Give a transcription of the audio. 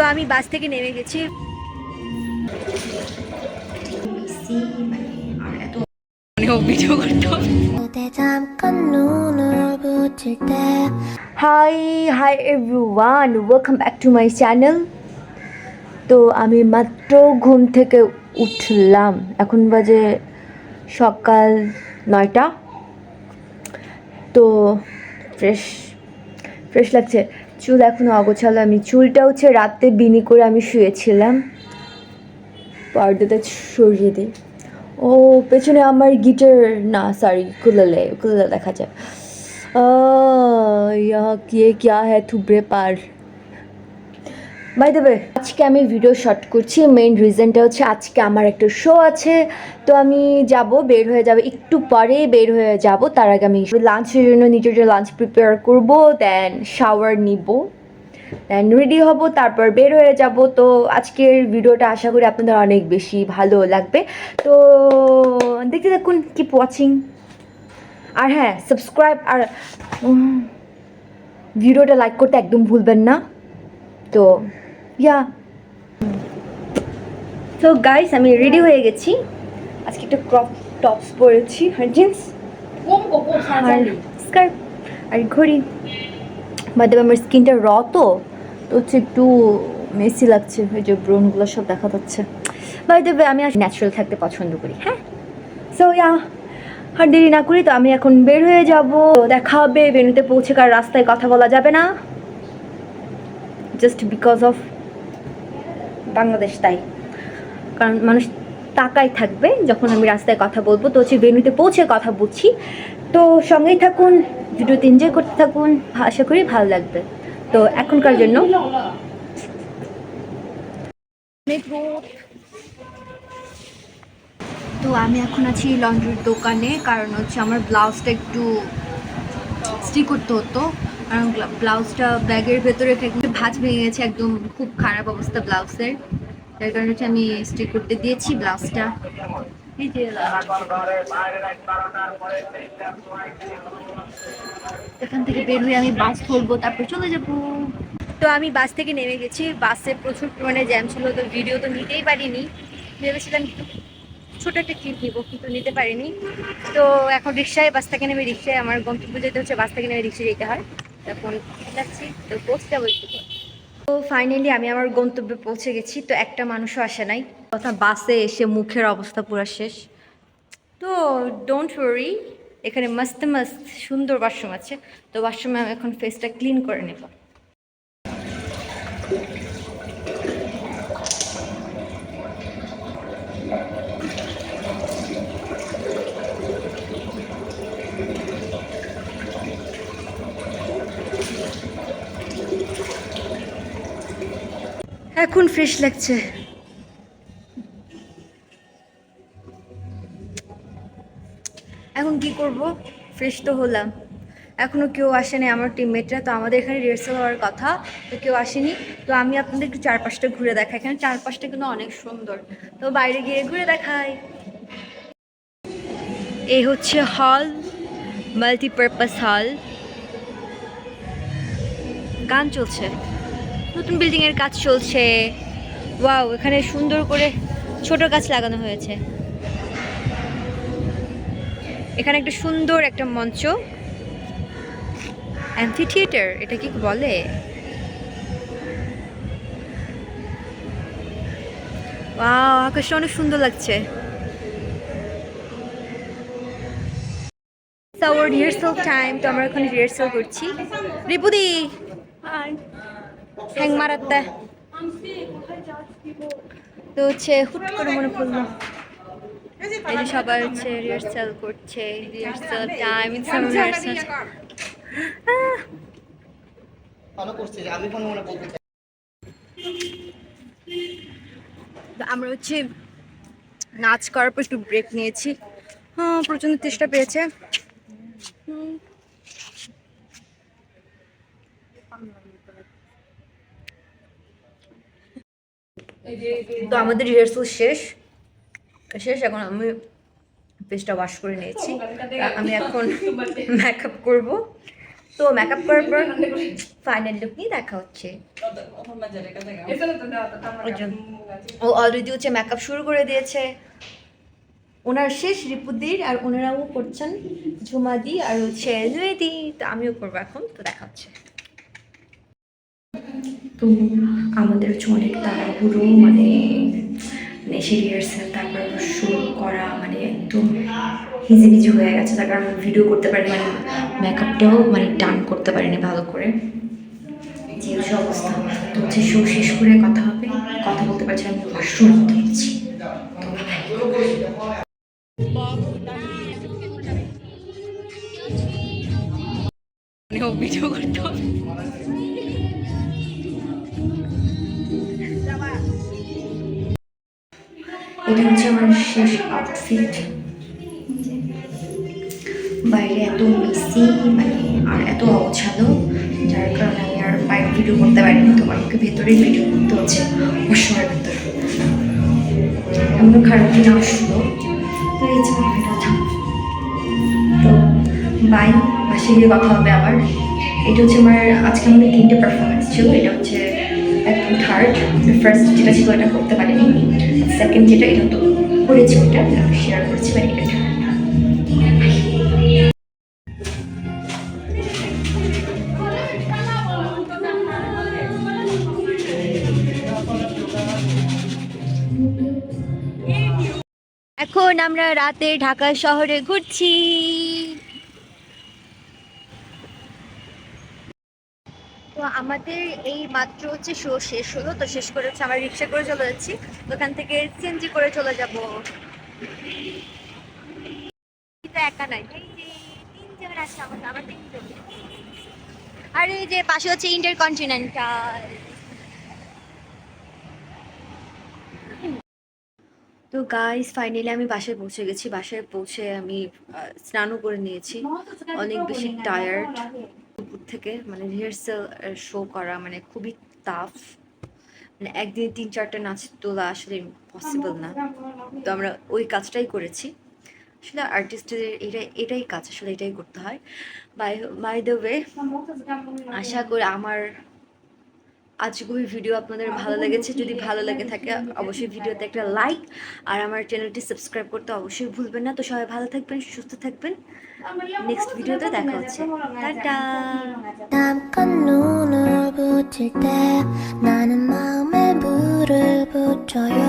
তো আমি বাস থেকে নেমে গেছি। Hi hi everyone my channel তো আমি মাত্র ঘুম থেকে উঠলাম। এখন বাজে সকাল নয়টা। তো ফ্রেশ ফ্রেশ লাগছে। চুল এখনও অগোছালো। আমি চুলটা হচ্ছে রাতে বিনি করে আমি শুয়েছিলাম। পর্দাটা সরিয়ে দিই। ও, পেছনে আমার গিটার না সরি কুলালে কুলালে দেখা যায়। ইয়া, কে হ্যাঁ থুবড়ে পার। বাই ওয়ে আজকে আমি ভিডিও শট করছি। মেইন রিজনটা হচ্ছে আজকে আমার একটা শো আছে। তো আমি যাব, বের হয়ে যাব, একটু পরে বের হয়ে যাব। তার আগে আমি লাঞ্চের জন্য, নিজের জন্য লাঞ্চ প্রিপেয়ার করব দেন শাওয়ার নিব। দেন রেডি হব, তারপর বের হয়ে যাব। তো আজকের ভিডিওটা আশা করি আপনাদের অনেক বেশি ভালো লাগবে। তো দেখতে থাকুন কিপ ওয়াচিং আর হ্যাঁ সাবস্ক্রাইব আর ভিডিওটা লাইক করতে একদম ভুলবেন না। তো ইয়া তো গাইস আমি রেডি হয়ে গেছি। আজকে একটা ক্রপ টপস পরেছি, আর জিন্স আর স্কার্ট আর ঘড়ি। বাদে আমার স্কিনটা র তো হচ্ছে একটু মেসি লাগছে ওই যে ব্রোনগুলো সব দেখা যাচ্ছে। বাই দেবে আমি আর ন্যাচারাল থাকতে পছন্দ করি হ্যাঁ? সো ইয়া আর দেরি না করি তো আমি এখন বের হয়ে যাব। দেখা হবে বেনুতে পৌঁছে কার রাস্তায় কথা বলা যাবে না। জাস্ট বিকজ অফ বাংলাদেশ তাই। কারণ মানুষ তাকাই থাকবে যখন আমি রাস্তায় কথা বলব, তো হচ্ছে ভেনুতে পৌঁছে কথা বলছি। তো সঙ্গেই থাকুন ভিডিওতে এনজয় করতে থাকুন, আশা করি ভালো লাগবে। তো এখনকার জন্য তো আমি এখন আছি লন্ড্রির দোকানে, কারণ হচ্ছে আমার ব্লাউজটা একটু স্টিক করতে হতো। কারণ ব্লাউজটা ব্যাগের ভেতরে ভাঁজ ভেঙে গেছে, একদম খুব খারাপ অবস্থা ব্লাউজের। তার কারণে হচ্ছে আমি স্টিক করতে দিয়েছি ব্লাউজটা। এখান থেকে বের হয়ে আমি বাস ধরবো, তারপর চলে যাব। তো আমি বাস থেকে নেমে গেছি। বাসে প্রচুর পরিমাণে জ্যাম ছিল, তো ভিডিও তো নিতেই পারিনি। ভেবেছিলাম ছোট একটা ক্লিপ নিবো, কিন্তু নিতে পারিনি। তো এখন রিক্সায় বাস থেকে নেমে রিক্সায়, আমার গন্তব্য যেতে হচ্ছে বাস থেকে নেমে রিক্সা যেতে হয়। তখন যাচ্ছি, তো পৌঁছে যাব একটু তো ফাইনালি আমি আমার গন্তব্যে পৌঁছে গেছি, তো একটা মানুষও আসে নাই। কথা বাসে এসে মুখের অবস্থা পুরো শেষ। তো ডোন্ট ওয়ারি এখানে মস্ত মস্ত সুন্দর ওয়াশরুম আছে। তো ওয়াশরুমে আমি এখন ফেসটা ক্লিন করে নেব। এখন ফ্রেশ লাগছে। এখন কি করব? ফ্রেশ তো হলাম। এখনও কেউ আসেনি আমার টিমমেটরা তো আমাদের এখানে রিহার্সাল হওয়ার কথা, তো কেউ আসেনি। তো আমি আপনাদের একটু চারপাশটা ঘুরে দেখাই। এখানে চারপাশটা কিন্তু অনেক সুন্দর। তো বাইরে গিয়ে ঘুরে দেখাই। এই হচ্ছে হল মাল্টিপারপাস হল গান চলছে। নতুন বিল্ডিংয়ের কাজ চলছে। ওয়াও এখানে সুন্দর করে ছোট গাছ লাগানো হয়েছে। এখানে একটা সুন্দর একটা মঞ্চ। অ্যাম্ফি থিয়েটার এটা কি বলে? ওয়াও আকাশটা অনেক সুন্দর লাগছে। রিহার্সাল টাইম তো আমরা এখন রিহার্সাল করছি। রিপুদি! হ্যাং মারাতে তো হচ্ছে হুট করে মনে পড়ল। এই যে সবাই হচ্ছে রিহার্সাল করছে রিহার্সাল টাইম ইন রিহার্সাল আমরা হচ্ছে নাচ করার পর একটু ব্রেক নিয়েছি। হ্যাঁ প্রচণ্ড চেষ্টা পেয়েছে। তো আমাদের রিহার্সাল শেষ। শেষ এখন আমি ফেসটা ওয়াশ করে নিয়েছি। আমি এখন মেকআপ করব। তো মেকআপ করার পর ফাইনাল লুক নিয়ে দেখা হচ্ছে। ও অলরেডি হচ্ছে মেকআপ শুরু করে দিয়েছে। ওনার শেষ রিপুদির আর ওনারাও করছেন ঝুমাদি আর হচ্ছে জুয়েদি তো আমিও করব এখন তো দেখা হচ্ছে। তো আমাদের হচ্ছে অনেক তাড়াহুড়ো মানে মানে সে রিহার্সাল তারপর শুরু করা মানে একদম হিজিবিজি হয়ে গেছে, তার কারণ ভিডিও করতে পারিনি মানে মেকআপটাও মানে টান করতে পারিনি ভালো করে। যে অবস্থা। তো হচ্ছে শো শেষ করে কথা হবে, কথা বলতে পারছি আমি ওয়াশরুম করতে পারছি ভিডিও করতে হবে। হচ্ছে আউটফিট বাইরে এত মিসি মানে আর এত অছালো যার কারণে আমি আর বাইরে ভিডিও করতে পারিনি। তো আমাকে ভেতরেই ভিডিও করতে হচ্ছে ওয়াশরুমের ভেতরে। এমন খারাপ দিন আসলো তো এই যে তো বাই বাসে গিয়ে কথা হবে আবার। এটা হচ্ছে আমার, আজকে আমাদের তিনটে পারফরমেন্স ছিল। এটা হচ্ছে থার্ড ফার্স্ট যেটা ছিল এটা করতে পারিনি সেকেন্ড যেটা এটা তো করেছি ওটা শেয়ার করেছি মানে এটা। এখন আমরা রাতে ঢাকা শহরে ঘুরছি তো আমাদের এই মাত্র হচ্ছে শো শেষ হলো, তো শেষ করে হচ্ছে আমরা রিক্সা করে চলে যাচ্ছি। ওখান থেকে সিএনজি করে চলে যাব। একা নাই। আর এই যে পাশে হচ্ছে ইন্টার কন্টিনেন্টাল তো গাইস ফাইনালি আমি বাসায় পৌঁছে গেছি। বাসায় পৌঁছে আমি স্নানও করে নিয়েছি। অনেক বেশি টায়ার্ড দুপুর থেকে মানে রিহার্সাল শো করা মানে খুবই টাফ মানে একদিনে তিন, চারটা নাচ তোলা আসলে পসিবল না। তো আমরা ওই কাজটাই করেছি। আসলে আর্টিস্টদের এটাই এটাই কাজ, আসলে এটাই করতে হয়। বাই বাই দ্য ওয়ে আশা করি আমার আজকের ভিডিও আপনাদের ভালো লেগেছে যদি ভালো লেগে থাকে অবশ্যই ভিডিওতে একটা লাইক আর আমার চ্যানেলটি সাবস্ক্রাইব করতে অবশ্যই ভুলবেন না তো সবাই ভালো থাকবেন সুস্থ থাকবেন নেক্সট ভিডিওতে দেখা হচ্ছে টাটা 깜깜 눈을 붙일 때 나는 마음에 불을 붙여요